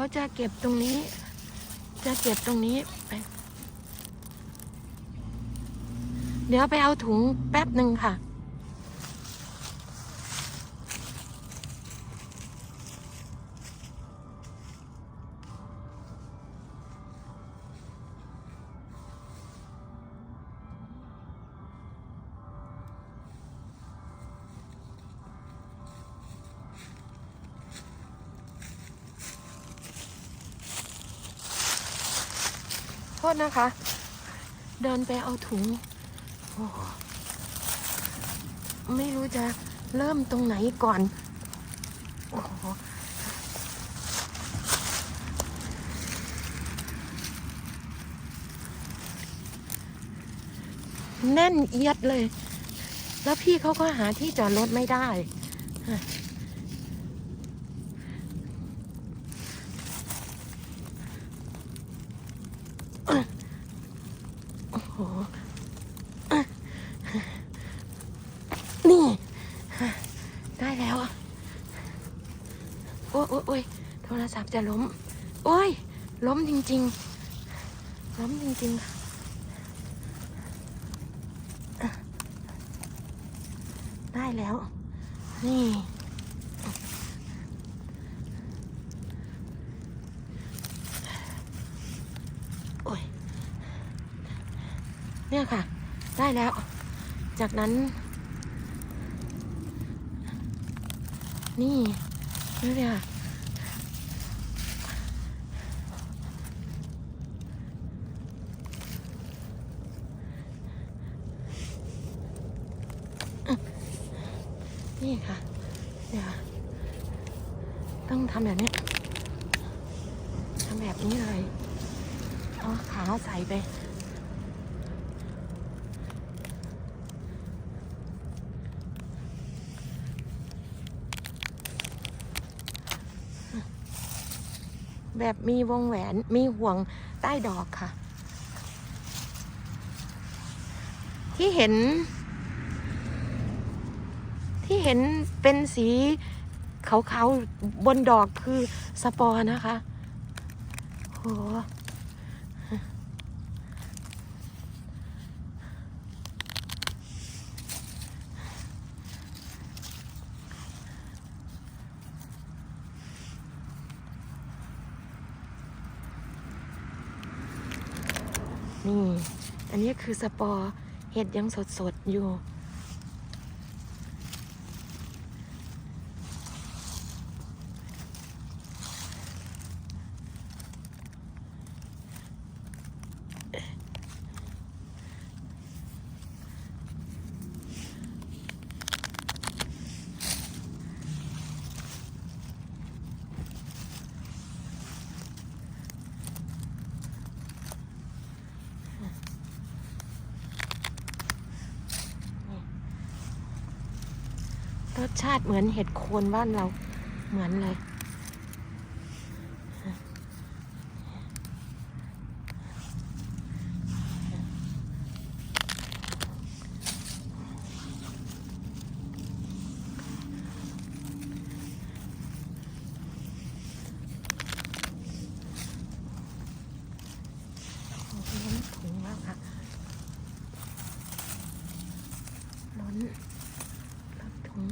เขาจะเก็บตรงนี้ จะเก็บตรงนี้ไปเดี๋ยวไปเอาถุงแป๊บหนึ่งค่ะ ษนะคะ เดินไปเอาถุง ไม่รู้จะเริ่มตรงไหนก่อน โอ้โหแน่นเอียดเลย แล้วพี่เขาก็หาที่จอดรถไม่ได้ โอ้โห นี่ ได้แล้วโอ้ยโอ้ยโทรศัพท์จะล้ม โอ้ย ล้มจริง ๆ ล้มจริงๆค่ะได้แล้ว นี่ โอ้ย เนี่ยค่ะ ได้แล้ว จากนั้น นี่นี่เลยค่ะนี่ค่ะเดี๋ยวต้องทำแบบนี้ทำแบบนี้เลยเอาขาใส่ไป แบบมีวงแหวนมีห่วงใต้ดอกค่ะ ที่เห็น ที่เห็นเป็นสีขาวๆบนดอกคือสปอร์นะคะโห นี่ อันนี้คือสปอร์เห็ดยังสดๆอยู่ รส ชาติเหมือนเห็ดโคนบ้านเราเหมือนเลย ล้นถุงแล้วค่ะล้นล้นถุง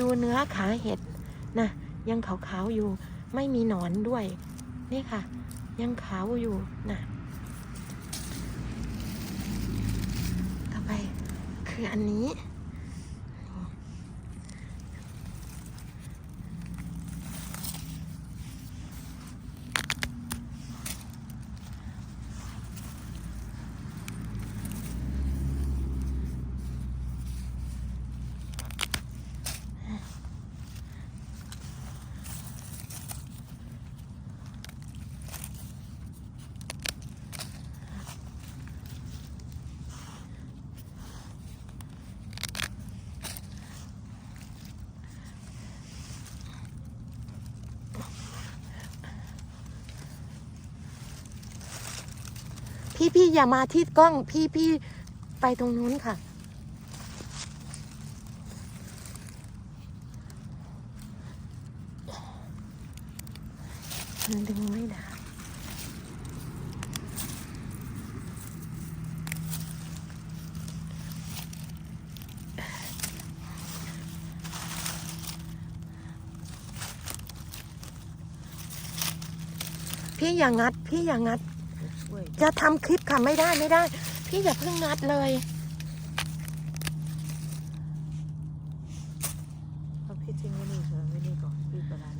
ดูเนื้อขาเห็ดนะยังขาวๆอยู่ ไม่มีหนอนด้วย นี่ค่ะ ยังขาวอยู่นะต่อไปคืออันนี้ พี่พี่อย่ามาที่กล้อง พี่พี่ไปตรงนู้นค่ะ มันดึงไม่ได้พี่อย่างัด พี่อย่างัด ช่วยจะทำคลิปค่ะไม่ได้ไม่ได้ พี่อย่าเพิ่งงัดเลยเอาพี่ทิ้งไว้นี่เถอะไว้นี่ก่อนพี่ไปร้าน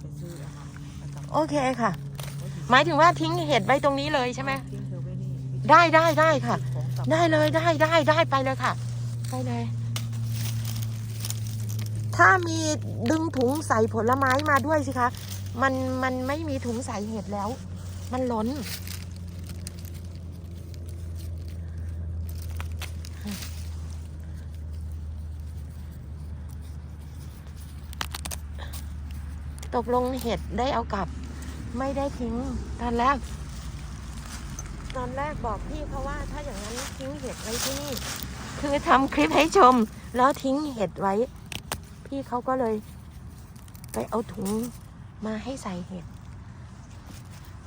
ไปซื้ออาหารมากับโอเคค่ะ หมายถึงว่าทิ้งเห็ดไว้ตรงนี้เลยใช่ไหมทิ้งเธอไว้นี่พี่ได้ได้ได้ค่ะหยิบของกลับได้เลยได้ได้ได้ไปเลยค่ะ ไปเลย ถ้ามีดึงถุงใส่ผลไม้มาด้วยสิคะ มันมันไม่มีถุงใส่เห็ดแล้ว มันล้น ตกลงเห็ดได้เอากลับ ไม่ได้ทิ้งตอนแรก ตอนแรกบอกพี่เขาะว่าถ้าอย่างนั้นทิ้งเห็ดไว้ที่นี่ คือทำคลิปให้ชม แล้วทิ้งเห็ดไว้ พี่เขาก็เลย ไปเอาถุงมาให้ใส่เห็ด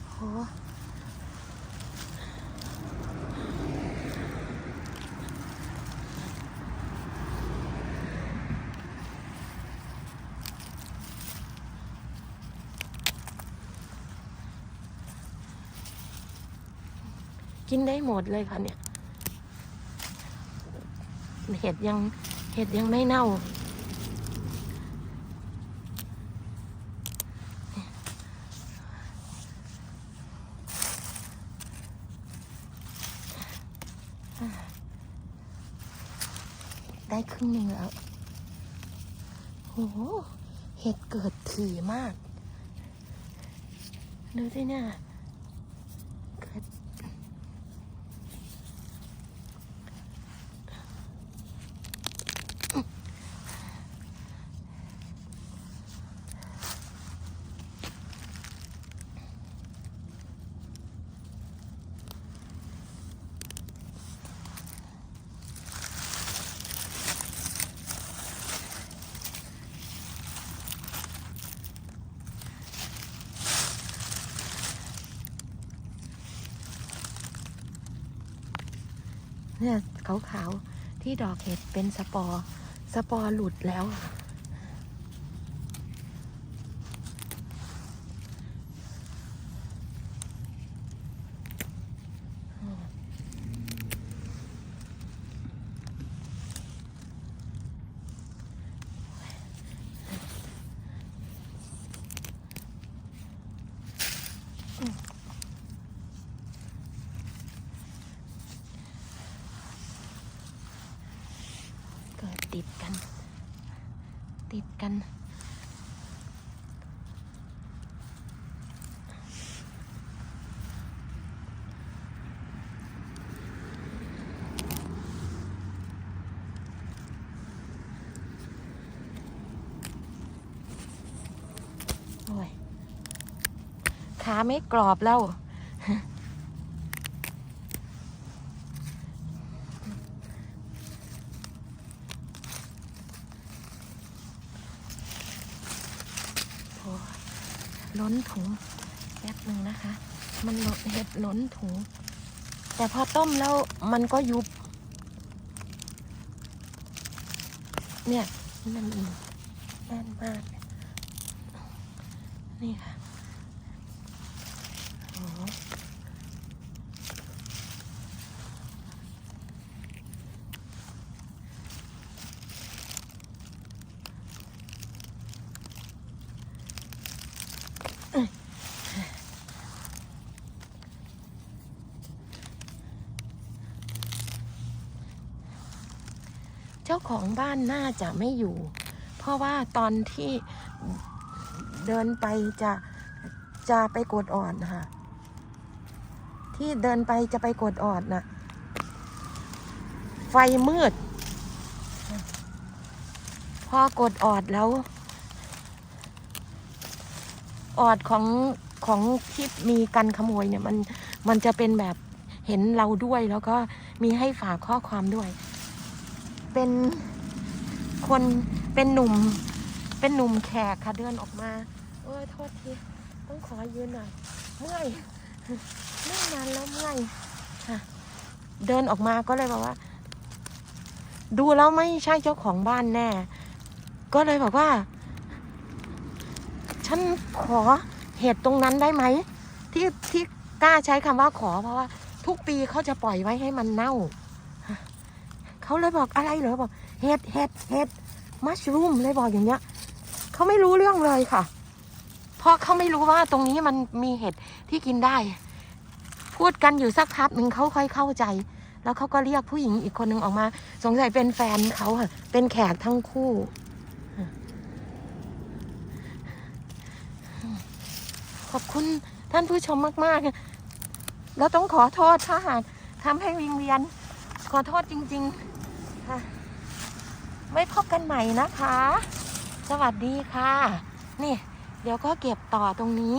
โห กินได้หมดเลยค่ะเนี่ย เห็ดยังเห็ดยังไม่เน่า ได้ครึ่งหนึ่งแล้วโหเห็ดเกิดถี่มาก ดูสิเนี่ย เกิด เนี่ยขาวๆที่ดอกเห็ดเป็นสปอร์ สปอร์หลุดแล้วอะเกิด ติดกัน ติดกัน โอ้ยขาไม่กรอบแล้ว โอ้ย ล้นถุงแป๊บหนึ่งนะคะ มันเห็ดล้นถุง แต่พอต้มแล้วมันก็ยุบ เนี่ยมันแน่นมาก นี่ค่ะโอ้โห เจ้าของบ้านน่าจะไม่อยู่ เพราะว่าตอนที่เดินไปจะจะไปกดอ่อนค่ะ ที่เดินไปจะไปกดอ่อนน่ะ ไฟมืด พอกดออดแล้ว ออดของของที่มีกันขโมยเนี่ยมันมันจะเป็นแบบเห็นเราด้วยแล้วก็มีให้ฝากข้อความด้วย เป็นคนเป็นหนุ่ม เป็นหนุ่มแขกค่ะเดินออกมา เอ้ยโทษทีต้องขอยืนหน่อยเมื่อยนั่งนานแล้วเมื่อยเดินออกมาก็เลยบอกว่า ดูแล้วไม่ใช่เจ้าของบ้านแน่ ก็เลยบอกว่า ฉันขอเห็ดตรงนั้นได้ไหมที่ที่กล้าใช้คำว่าขอเพราะว่า ทุกปีเขาจะปล่อยไว้ให้มันเน่า เขาเลยบอกอะไรเหรอบอกเห็ดเห็ดเห็ดมัชรูมเลยบอกอย่างเงี้ยเขาไม่รู้เรื่องเลยค่ะ เพราะเขาไม่รู้ว่าตรงนี้มันมีเห็ดที่กินได้ พูดกันอยู่สักพักหนึ่งเขาค่อยเข้าใจ แล้วเขาก็เรียกผู้หญิงอีกคนหนึ่งออกมา สงสัยเป็นแฟนเขาค่ะ เป็นแขกทั้งคู่ขอบคุณท่านผู้ชมมากๆแล้วต้องขอโทษถ้าหากทำให้วิงเวียน ขอโทษจริง ๆ ค่ะไม่พบกันใหม่นะคะ สวัสดีค่ะ นี่ เดี๋ยวก็เก็บต่อตรงนี้